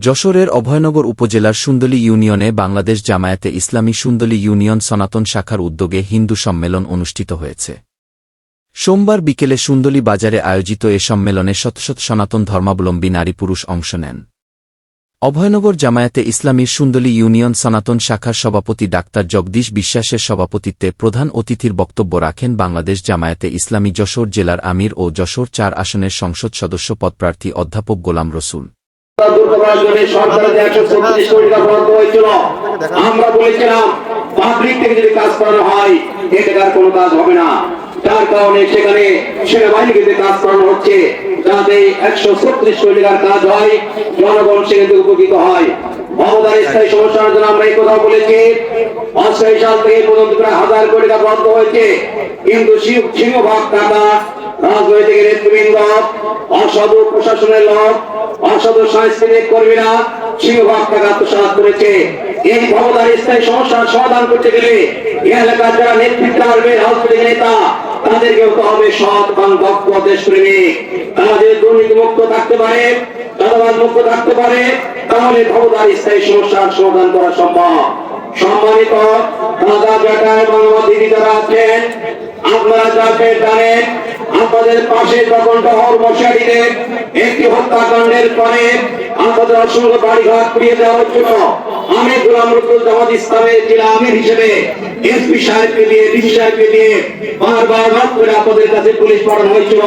যশোরের অভয়নগর উপজেলার সুন্দলী ইউনিয়নে বাংলাদেশ জামায়াতে ইসলামী সুন্দলী ইউনিয়ন সনাতন শাখার উদ্যোগে হিন্দু সম্মেলন অনুষ্ঠিত হয়েছে। সোমবার বিকেলে সুন্দলী বাজারে আয়োজিত এ সম্মেলনে শত শত সনাতন ধর্মাবলম্বী নারী পুরুষ অংশ নেন। অভয়নগর জামায়াতে ইসলামীর সুন্দলী ইউনিয়ন সনাতন শাখার সভাপতি ডাক্তার জগদীশ বিশ্বাসের সভাপতিত্বে প্রধান অতিথির বক্তব্য রাখেন বাংলাদেশ জামায়াতে ইসলামী যশোর জেলার আমির ও যশোর চার আসনের সংসদ সদস্য পদপ্রার্থী অধ্যাপক গোলাম রসুল। দূর করার জন্য সরকারের যে একশো ছত্রিশ কোটি টাকা বরাদ্দ হয়েছিল আমরা বলেছিলাম পাবলিক থেকে যদি কাজ করানো হয় এ টাকার কোনো কাজ হবে না। যার কারণে সেখানে সেনাবাহিনীকে কাজ করানো হচ্ছে যাতে একশো ছত্রিশ কোটি টাকার কাজ হয় জনগণ সেখান উপকৃত হয়। মমতার স্থায়ী সমস্যার জন্য আমরা এই কথা বলেছি। অস্থায়ী সাল থেকে পর্যন্ত প্রায় হাজার কোটি টাকা বরাদ্দ হয়েছে। কিন্তু সিংহভাগ টাকা রাজনৈতিক নেতৃবৃন্দ, অসাধু প্রশাসনের লোক, অসাধু সাংস্কৃতিক কর্মীরা সিংহভাগ টাকা আত্মসাৎ করেছে। এই ক্ষমতার স্থায়ী সমস্যার সমাধান করতে গেলে এলাকার যারা নেতৃত্ব আসবে, রাজনৈতিক নেতা তাদেরকে হতে হবে সৎ এবং দক্ষ দেশপ্রেমিক। তারা যদি দুর্নীতি মুক্ত থাকতে পারে চাঁদাবাদ মুক্ত থাকতে পারে, তাহলে ক্ষমতার স্থায়ী সমস্যার সমাধান করা সম্ভব। সম্মানিত দাদা বেটা এবং দিদি যারা আছেন, আপনারা যাকে জানেন আপনাদের পাশে যখন টহর মশারিতে একটি হত্যাকাণ্ডের পরে আপনাদের অসংখ্য বাড়িঘাট পুড়িয়ে দেওয়া হচ্ছিল আমি গোলাম রসুল জামাত ইসলামের জেলা আমির হিসেবে এসপি সাহেবকে দিয়ে ডিসি সাহেবকে দিয়ে বারবার বাদ করে আপনাদের কাছে পুলিশ পাঠানো হয়েছিল।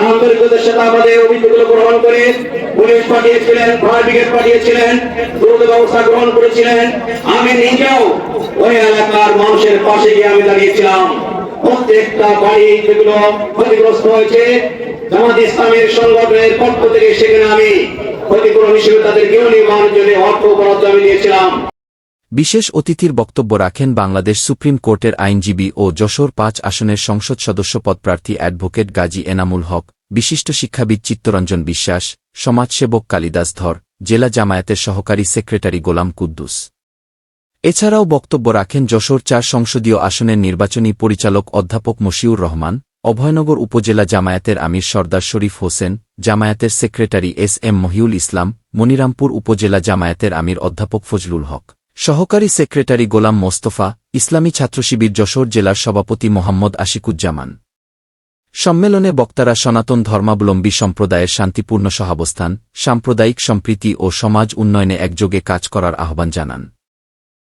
আন্তরিকতার সাথে আমাদের অভিযোগগুলো গ্রহণ করে পুলিশ পাঠিয়েছিলেন, ফায়ার ব্রিগেড পাঠিয়েছিলেন, দ্রুত ব্যবস্থা গ্রহণ করেছিলেন। আমি নিজেও ওই এলাকার মানুষের পাশে গিয়ে আমি দাঁড়িয়েছিলাম। প্রত্যেকটা বাড়ি যেগুলো ক্ষতিগ্রস্ত হয়েছে, জামাত ইসলামের সংগঠনের পক্ষ থেকে সেখানে আমি ক্ষতিপূরণ হিসেবে তাদের গৃহ নির্মাণের জন্য অর্থ বরাদ্দ আমি দিয়েছিলাম বিশেষ অতিথির বক্তব্য রাখেন বাংলাদেশ সুপ্রিম কোর্টের আইনজীবী ও যশোর পাঁচ আসনের সংসদ সদস্য পদপ্রার্থী অ্যাডভোকেট গাজী এনামুল হক, বিশিষ্ট শিক্ষাবিদ চিত্তরঞ্জন বিশ্বাস, সমাজসেবক কালিদাস ধর, জেলা জামায়াতের সহকারী সেক্রেটারি গোলাম কুদ্দুস। এছাড়াও বক্তব্য রাখেন যশোর চার সংসদীয় আসনের নির্বাচনী পরিচালক অধ্যাপক মশিউর রহমান, অভয়নগর উপজেলা জামায়াতের আমির সর্দার শরীফ হোসেন, জামায়াতের secretary S M Mohiul Islam, Monirampur উপজেলা জামায়াতের আমির অধ্যাপক ফজলুল হক। সহকারী সেক্রেটারি গোলাম মোস্তফা, ইসলামী ছাত্রশিবির যশোর জেলার সভাপতি মোহাম্মদ আশিকুজ্জামান। সম্মেলনে বক্তারা সনাতন ধর্মাবলম্বী সম্প্রদায়ের শান্তিপূর্ণ সহাবস্থান, সাম্প্রদায়িক সম্প্রীতি ও সমাজ উন্নয়নে একযোগে কাজ করার আহ্বান জানান।